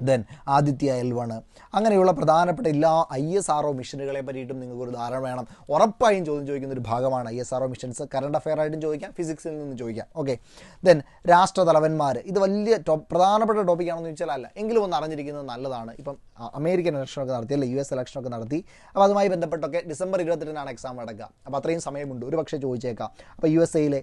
A: then Aditya L one അങ്ങനെയുള്ള പ്രധാനപ്പെട്ട എല്ലാ ഐ എസ് ആർ ഒ മിഷനുകളെ പറ്റിയിട്ടും നിങ്ങൾക്ക് ഒരു ധാരണ വേണം. ഉറപ്പായും ചോദ്യം ചോദിക്കുന്ന ഒരു ഭാഗമാണ് I S R O missions current affair ആയിട്ടും ചോദിക്കാം ഫിസിക്സിൽ നിന്ന് ചോദിക്കാം. ഓക്കെ ദെൻ രാഷ്ട്രതലവന്മാർ ഇത് വലിയ പ്രധാനപ്പെട്ട ടോപ്പിക്കാണെന്ന് ചോദിച്ചാൽ അല്ല. എങ്കിലും ഒന്ന് അറിഞ്ഞിരിക്കുന്നത് നല്ലതാണ്. ഇപ്പം അമേരിക്കൻ ഇലക്ഷനൊക്കെ നടത്തി അല്ലെ? യു എസ് ഇലക്ഷനൊക്കെ നടത്തി. അപ്പോൾ അതുമായി ബന്ധപ്പെട്ടൊക്കെ ഡിസംബർ ഇരുപത്തെട്ടിനാണ് എക്സാം നടക്കുക. അപ്പോൾ അത്രയും സമയമുണ്ട്. ഒരു പക്ഷേ ചോദിച്ചേക്കാം അപ്പോൾ യു എസ് എയിലെ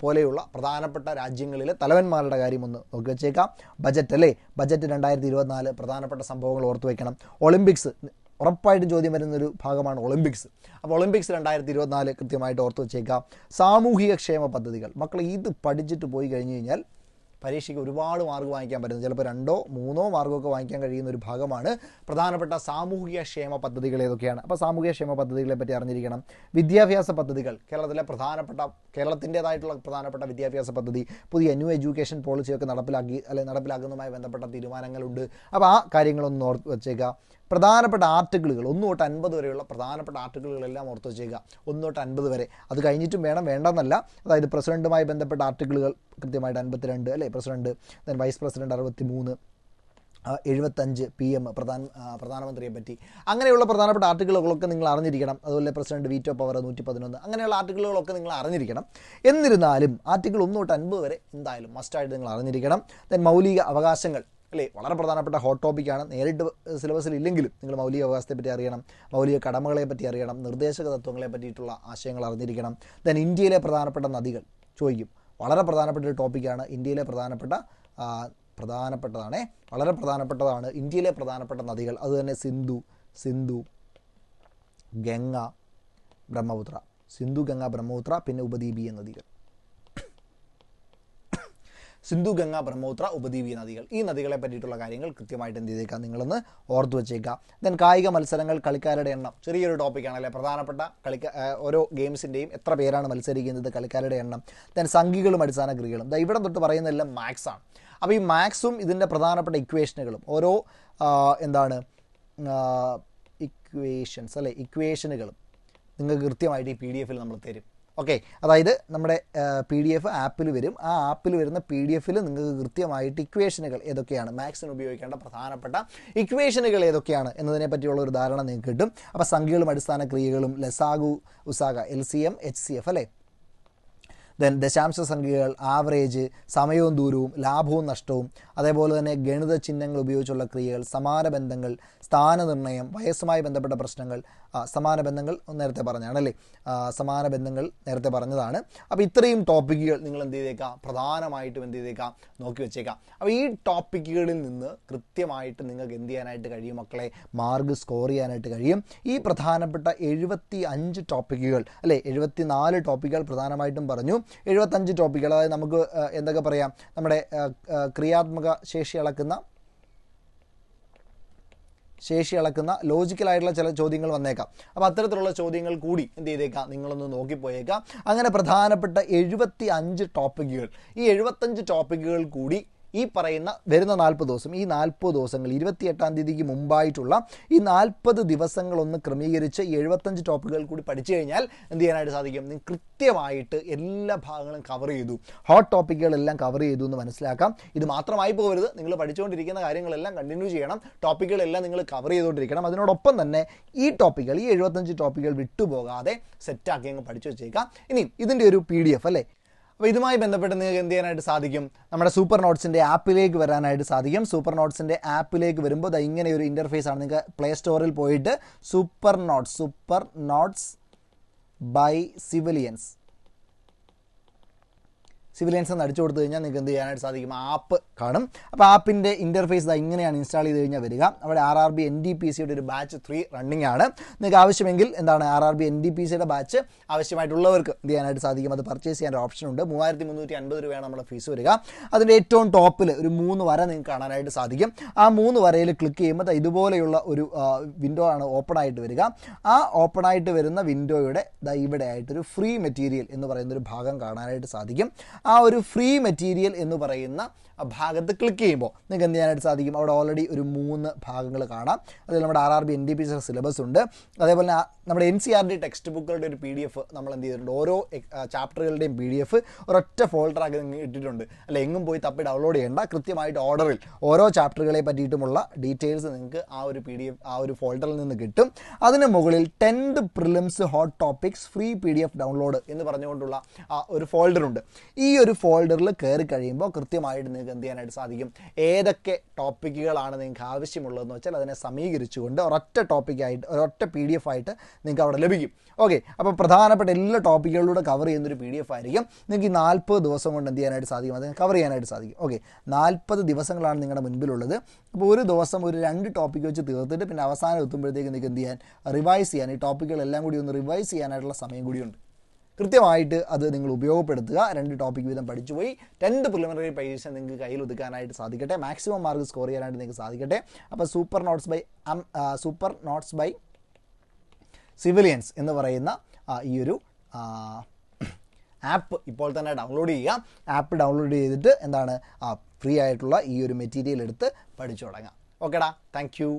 A: പോലെയുള്ള പ്രധാനപ്പെട്ട രാജ്യങ്ങളിലെ തലവന്മാരുടെ കാര്യം ഒന്ന് നോക്കി വെച്ചേക്കാം. ബജറ്റ് അല്ലേ? ബജറ്റ് രണ്ടായിരത്തി ഇരുപത്തിനാല് പ്രധാനപ്പെട്ട സംഭവങ്ങൾ ഓർത്തു വയ്ക്കണം ഒളിമ്പിക്സ് ഉറപ്പായിട്ടും ചോദ്യം വരുന്നൊരു ഭാഗമാണ് ഒളിമ്പിക്സ്. അപ്പോൾ ഒളിമ്പിക്സ് രണ്ടായിരത്തി ഇരുപത്തിനാല് കൃത്യമായിട്ട് ഓർത്തു വെച്ചേക്കാം. സാമൂഹിക ക്ഷേമ പദ്ധതികൾ. മക്കൾ ഇത് പഠിച്ചിട്ട് പോയി കഴിഞ്ഞ് കഴിഞ്ഞാൽ പരീക്ഷയ്ക്ക് ഒരുപാട് മാർക്ക് വാങ്ങിക്കാൻ പറ്റുന്നത്. ചിലപ്പോൾ രണ്ടോ മൂന്നോ മാർക്കൊക്കെ വാങ്ങിക്കാൻ കഴിയുന്ന ഒരു ഭാഗമാണ് പ്രധാനപ്പെട്ട സാമൂഹിക ക്ഷേമ പദ്ധതികൾ ഏതൊക്കെയാണ്? അപ്പോൾ സാമൂഹിക ക്ഷേമ പദ്ധതികളെ പറ്റി അറിഞ്ഞിരിക്കണം. വിദ്യാഭ്യാസ പദ്ധതികൾ. കേരളത്തിലെ പ്രധാനപ്പെട്ട കേരളത്തിന്റേതായിട്ടുള്ള പ്രധാനപ്പെട്ട വിദ്യാഭ്യാസ പദ്ധതി പുതിയ ന്യൂ എഡ്യൂക്കേഷൻ പോളിസിയൊക്കെ നടപ്പിലാക്കി അല്ലെ നടപ്പിലാക്കുന്നതുമായി ബന്ധപ്പെട്ട തീരുമാനങ്ങളുണ്ട്. അപ്പോൾ ആ കാര്യങ്ങളൊന്ന് ഓർത്ത് വെച്ചേക്കുക പ്രധാനപ്പെട്ട ആർട്ടിക്കിളുകൾ ഒന്ന് തൊട്ട് അൻപത് വരെയുള്ള പ്രധാനപ്പെട്ട ആർട്ടിക്കിളുകളെല്ലാം ഓർത്ത് വെച്ചേക്കുക. ഒന്ന് തൊട്ട് അൻപത് വരെ. അത് കഴിഞ്ഞിട്ടും വേണം വേണ്ടെന്നല്ല. അതായത് പ്രസിഡന്റുമായി ബന്ധപ്പെട്ട ആർട്ടിക്കിളുകൾ കൃത്യമായിട്ട് അൻപത്തിരണ്ട് അല്ലേ? പ്രസിഡന്റ് ദെൻ വൈസ് പ്രസിഡന്റ് അറുപത്തി മൂന്ന് എഴുപത്തഞ്ച് പി എം പ്രധാന പ്രധാനമന്ത്രിയെ പറ്റി. അങ്ങനെയുള്ള പ്രധാനപ്പെട്ട ആർട്ടിക്കിളുകളൊക്കെ നിങ്ങൾ അറിഞ്ഞിരിക്കണം. അതുപോലെ പ്രസിഡന്റ് വീറ്റോ പവർ നൂറ്റി പതിനൊന്ന് അങ്ങനെയുള്ള ആർട്ടിക്കിളുകളൊക്കെ നിങ്ങൾ അറിഞ്ഞിരിക്കണം. എന്നിരുന്നാലും ആർട്ടിക്കിൾ ഒന്ന് തൊട്ട് അൻപത് വരെ എന്തായാലും മസ്റ്റായിട്ട് നിങ്ങൾ അറിഞ്ഞിരിക്കണം. ദെൻ മൗലിക അവകാശങ്ങൾ. അല്ലേ? വളരെ പ്രധാനപ്പെട്ട ഹോട്ട് ടോപ്പിക്കാണ് നേരിട്ട് സിലബസിൽ ഇല്ലെങ്കിലും നിങ്ങൾ മൗലിക അവകാശത്തെ പറ്റി അറിയണം മൗലിക കടമകളെ പറ്റി അറിയണം നിർദ്ദേശക തത്വങ്ങളെ പറ്റിയിട്ടുള്ള ആശയങ്ങൾ അറിഞ്ഞിരിക്കണം. ദെൻ ഇന്ത്യയിലെ പ്രധാനപ്പെട്ട നദികൾ ചോദിക്കും. വളരെ പ്രധാനപ്പെട്ട ഒരു ടോപ്പിക്കാണ് ഇന്ത്യയിലെ പ്രധാനപ്പെട്ട പ്രധാനപ്പെട്ടതാണേ. വളരെ പ്രധാനപ്പെട്ടതാണ് ഇന്ത്യയിലെ പ്രധാനപ്പെട്ട നദികൾ. അതുതന്നെ സിന്ധു സിന്ധു ഗംഗ ബ്രഹ്മപുത്ര. സിന്ധു ഗംഗ ബ്രഹ്മപുത്ര പിന്നെ ഉപദ്വീപീയ നദികൾ. സിന്ധു ഗംഗ ബ്രഹ്മപുത്ര ഉപദ്വീപി നദികൾ. ഈ നദികളെ പറ്റിയിട്ടുള്ള കാര്യങ്ങൾ കൃത്യമായിട്ട് എന്ത് ചെയ്തേക്കാം? നിങ്ങളൊന്ന് ഓർത്തു വെച്ചേക്കാം. ദെൻ കായിക മത്സരങ്ങൾ കളിക്കാരുടെ എണ്ണം. ചെറിയൊരു ടോപ്പിക്കാണ് അല്ലെ പ്രധാനപ്പെട്ട കളിക്ക ഓരോ ഗെയിംസിന്റെയും എത്ര പേരാണ് മത്സരിക്കുന്നത് കളിക്കാരുടെ എണ്ണം. ദെൻ സംഖ്യകളും അടിസ്ഥാന ക്രിയകളും. ദാ ഇവിടെ തൊട്ട് പറയുന്നതെല്ലാം മാത്സാണ് അപ്പോൾ ഈ മാത്സും ഇതിന്റെ പ്രധാനപ്പെട്ട ഇക്വേഷനുകളും ഓരോ എന്താണ് ഇക്വേഷൻസ് അല്ലെ? ഇക്വേഷനുകളും നിങ്ങൾക്ക് കൃത്യമായിട്ട് ഈ പി ഡി എഫിൽ നമ്മൾ തരും. ഓക്കെ അതായത് നമ്മുടെ പി ഡി എഫ് ആപ്പിൽ വരും. ആ ആപ്പിൽ വരുന്ന പി ഡി എഫിൽ നിങ്ങൾക്ക് കൃത്യമായിട്ട് ഇക്വേഷനുകൾ ഏതൊക്കെയാണ്? മാത്സിന് ഉപയോഗിക്കേണ്ട പ്രധാനപ്പെട്ട ഇക്വേഷനുകൾ ഏതൊക്കെയാണ് എന്നതിനെ പറ്റിയുള്ള ഒരു ധാരണ നിങ്ങൾക്ക് കിട്ടും. അപ്പോൾ സംഖ്യകളും അടിസ്ഥാന ക്രിയകളും ലസാഗു ഉസാഗ L C M H C F അല്ലേ? ദെൻ ദശാംശ സംഖ്യകൾ ആവറേജ് സമയവും ദൂരവും ലാഭവും നഷ്ടവും അതേപോലെ തന്നെ ഗണിത ചിഹ്നങ്ങൾ ഉപയോഗിച്ചുള്ള ക്രിയകൾ സമാന ബന്ധങ്ങൾ സ്ഥാനനിർണയം വയസ്സുമായി ബന്ധപ്പെട്ട പ്രശ്നങ്ങൾ സമാന ബന്ധങ്ങൾ നേരത്തെ പറഞ്ഞതാണ് അല്ലേ? സമാന ബന്ധങ്ങൾ നേരത്തെ പറഞ്ഞതാണ്. അപ്പോൾ ഇത്രയും ടോപ്പിക്കുകൾ നിങ്ങൾ എന്ത് ചെയ്തേക്കാം? പ്രധാനമായിട്ടും എന്ത് ചെയ്തേക്കാം? നോക്കി വെച്ചേക്കാം. അപ്പോൾ ഈ ടോപ്പിക്കുകളിൽ നിന്ന് കൃത്യമായിട്ട് നിങ്ങൾക്ക് എന്ത് ചെയ്യാനായിട്ട് കഴിയും മക്കളെ? മാർക്ക് സ്കോർ ചെയ്യാനായിട്ട് കഴിയും. ഈ പ്രധാനപ്പെട്ട എഴുപത്തി അഞ്ച് ടോപ്പിക്കുകൾ അല്ലേ? എഴുപത്തി നാല് ടോപ്പിക്കുകൾ പ്രധാനമായിട്ടും പറഞ്ഞു. എഴുപത്തഞ്ച് ടോപ്പിക്കുകൾ അതായത് നമുക്ക് എന്തൊക്കെ പറയാം? നമ്മുടെ ക്രിയാത്മക ശേഷി അളക്കുന്ന ശേഷി അളക്കുന്ന ലോജിക്കലായിട്ടുള്ള ചില ചോദ്യങ്ങൾ വന്നേക്കാം. അപ്പോൾ അത്തരത്തിലുള്ള ചോദ്യങ്ങൾ കൂടി എന്ത് ചെയ്തേക്കാം? നിങ്ങളൊന്ന് നോക്കിപ്പോയേക്കാം. അങ്ങനെ പ്രധാനപ്പെട്ട എഴുപത്തി അഞ്ച് ടോപ്പിക്കുകൾ ഈ എഴുപത്തഞ്ച് ടോപ്പിക്കുകൾ കൂടി ഈ പറയുന്ന വരുന്ന നാൽപ്പത് ദിവസം ഈ നാൽപ്പത് ദിവസങ്ങൾ ഇരുപത്തിയെട്ടാം തീയതിക്ക് മുമ്പായിട്ടുള്ള ഈ നാൽപ്പത് ദിവസങ്ങളൊന്ന് ക്രമീകരിച്ച് എഴുപത്തഞ്ച് ടോപ്പിക്കുകൾ കൂടി പഠിച്ചു കഴിഞ്ഞാൽ എന്ത് ചെയ്യാനായിട്ട് സാധിക്കും? നിങ്ങൾ കൃത്യമായിട്ട് എല്ലാ ഭാഗങ്ങളും കവർ ചെയ്തു. ഹോട്ട് ടോപ്പിക്കുകളെല്ലാം കവർ ചെയ്തു എന്ന് മനസ്സിലാക്കാം. ഇത് മാത്രമായി പോകരുത്. നിങ്ങൾ പഠിച്ചുകൊണ്ടിരിക്കുന്ന കാര്യങ്ങളെല്ലാം കണ്ടിന്യൂ ചെയ്യണം. ടോപ്പിക്കുകളെല്ലാം നിങ്ങൾ കവർ ചെയ്തുകൊണ്ടിരിക്കണം. അതിനോടൊപ്പം തന്നെ ഈ ടോപ്പിക്കുകൾ ഈ എഴുപത്തഞ്ച് ടോപ്പിക്കുകൾ വിട്ടുപോകാതെ സെറ്റാക്കി അങ്ങ് പഠിച്ചു വെച്ചേക്കാം. ഇനി ഇതിന്റെ ഒരു പി ഡി എഫ് അല്ലേ? അപ്പോൾ ഇതുമായി ബന്ധപ്പെട്ട് നിങ്ങൾക്ക് എന്ത് ചെയ്യാനായിട്ട് സാധിക്കും? നമ്മുടെ സൂപ്പർ നോട്ട്സിന്റെ ആപ്പിലേക്ക് വരാനായിട്ട് സാധിക്കും. സൂപ്പർ നോട്ട്സിന്റെ ആപ്പിലേക്ക് വരുമ്പോൾ അത് ഇങ്ങനെ ഒരു ഇന്റർഫേസ് ആണ്. നിങ്ങൾക്ക് പ്ലേ സ്റ്റോറിൽ പോയിട്ട് super notes super notes by civilians civilians എന്ന് അടിച്ചു കൊടുത്തു കഴിഞ്ഞാൽ നിങ്ങൾക്ക് എന്ത് ചെയ്യാനായിട്ട് സാധിക്കും? ആപ്പ് കാണും. അപ്പോൾ ആപ്പിന്റെ ഇന്റർഫേസ് ഇങ്ങനെയാണ് ഇൻസ്റ്റാൾ ചെയ്ത് കഴിഞ്ഞാൽ വരിക. അവിടെ R R B N D P സിയുടെ ഒരു ബാച്ച് ത്രീ റണ്ണിംഗ് ആണ്. നിങ്ങൾക്ക് ആവശ്യമെങ്കിൽ എന്താണ് R R B N D P സിയുടെ ബാച്ച് ആവശ്യമായിട്ടുള്ളവർക്ക് എന്ത് ചെയ്യാനായിട്ട് സാധിക്കും? അത് പർച്ചേസ് ചെയ്യാൻ ഓപ്ഷൻ ഉണ്ട്. മൂവായിരത്തി മുന്നൂറ്റി അൻപത് രൂപയാണ് നമ്മുടെ ഫീസ് വരിക. അതിന്റെ ഏറ്റവും ടോപ്പിൽ ഒരു മൂന്ന് വര നിങ്ങൾക്ക് കാണാനായിട്ട് സാധിക്കും. ആ മൂന്ന് വരയിൽ ക്ലിക്ക് ചെയ്യുമ്പോൾ ഇതുപോലെയുള്ള ഒരു വിൻഡോ ആണ് ഓപ്പൺ ആയിട്ട് വരിക. ആ ഓപ്പൺ ആയിട്ട് വരുന്ന വിൻഡോയുടെ ഇവിടെ ആയിട്ടൊരു ഫ്രീ മെറ്റീരിയൽ എന്ന് പറയുന്ന ഒരു ഭാഗം കാണാനായിട്ട് സാധിക്കും. ആ ഒരു ഫ്രീ മെറ്റീരിയൽ എന്ന് പറയുന്ന ഭാഗത്ത് ക്ലിക്ക് ചെയ്യുമ്പോൾ നിങ്ങൾക്ക് എന്ത് ചെയ്യാനായിട്ട് സാധിക്കും? അവിടെ ഓൾറെഡി ഒരു മൂന്ന് ഭാഗങ്ങൾ കാണാം. അതിൽ നമ്മുടെ R R B N D P syllabus ഉണ്ട്. അതേപോലെ നമ്മുടെ N C R D text ബുക്കുകളുടെ ഒരു പി ഡി എഫ് നമ്മൾ എന്ത് ചെയ്തിട്ടുണ്ട്? ഓരോ ചാപ്റ്ററുകളുടെയും പി ഡി എഫ് ഒരൊറ്റ ഫോൾഡറാക്കി നിങ്ങൾ ഇട്ടിട്ടുണ്ട്. അല്ല എങ്ങും പോയി തപ്പി ഡൗൺലോഡ് ചെയ്യേണ്ട. കൃത്യമായിട്ട് ഓർഡറിൽ ഓരോ ചാപ്റ്ററുകളെ പറ്റിയിട്ടുമുള്ള ഡീറ്റെയിൽസ് നിങ്ങൾക്ക് ആ ഒരു പി ഡി എഫ് ആ ഒരു ഫോൾഡറിൽ നിന്ന് കിട്ടും. അതിന് മുകളിൽ tenth prelims hot topics free P D F download എന്ന് പറഞ്ഞുകൊണ്ടുള്ള ആ ഒരു ഫോൾഡറുണ്ട് ഈ ഒരു ഫോൾഡറിൽ കയറി കഴിയുമ്പോൾ കൃത്യമായിട്ട് നിങ്ങൾക്ക് എന്ത് ചെയ്യാനായിട്ട് സാധിക്കും? ഏതൊക്കെ ടോപ്പിക്കുകളാണ് നിങ്ങൾക്ക് ആവശ്യമുള്ളതെന്ന് വെച്ചാൽ അതിനെ സമീകരിച്ചുകൊണ്ട് ഒരൊറ്റ ടോപ്പിക്കായിട്ട് ഒരൊറ്റ പി ഡി എഫ് ആയിട്ട് നിങ്ങൾക്ക് അവിടെ ലഭിക്കും. ഓക്കെ അപ്പോൾ പ്രധാനപ്പെട്ട എല്ലാ ടോപ്പിക്കുകളിലൂടെ കവർ ചെയ്യുന്ന ഒരു പി ഡി എഫ് ആയിരിക്കും. നിങ്ങൾക്ക് ഈ നാൽപ്പത് ദിവസം കൊണ്ട് എന്ത് ചെയ്യാനായിട്ട് സാധിക്കും? അത് കവർ ചെയ്യാനായിട്ട് സാധിക്കും. ഓക്കെ നാൽപ്പത് ദിവസങ്ങളാണ് നിങ്ങളുടെ മുൻപിലുള്ളത്. അപ്പോൾ ഒരു ദിവസം ഒരു രണ്ട് ടോപ്പിക്ക് വെച്ച് തീർത്തിട്ട് പിന്നെ അവസാനം എത്തുമ്പോഴത്തേക്ക് നിങ്ങൾക്ക് എന്ത് ചെയ്യാൻ? റിവൈസ് ചെയ്യാൻ. ഈ ടോപ്പിക്കുകളെല്ലാം കൂടി ഒന്ന് റിവൈസ് ചെയ്യാനായിട്ടുള്ള സമയം കൂടിയുണ്ട് കൃത്യമായിട്ട് അത് നിങ്ങൾ ഉപയോഗപ്പെടുത്തുക. രണ്ട് ടോപ്പിക് വീതം പഠിച്ചു പോയി. ടെൻത്ത് പ്രിലിമിനറി പരീക്ഷ നിങ്ങൾക്ക് കയ്യിൽ ഒതുക്കാനായിട്ട് സാധിക്കട്ടെ. മാക്സിമം മാർക്ക് സ്കോർ ചെയ്യാനായിട്ട് നിങ്ങൾക്ക് സാധിക്കട്ടെ. അപ്പോൾ super notes by super notes by civilians എന്ന് പറയുന്ന ഈ ഒരു ആപ്പ് ഇപ്പോൾ തന്നെ ഡൗൺലോഡ് ചെയ്യുക. ആപ്പ് ഡൗൺലോഡ് ചെയ്തിട്ട് എന്താണ് ഫ്രീ ആയിട്ടുള്ള ഈ ഒരു മെറ്റീരിയൽ എടുത്ത് പഠിച്ചു തുടങ്ങാം. ഓക്കേടാ താങ്ക് യു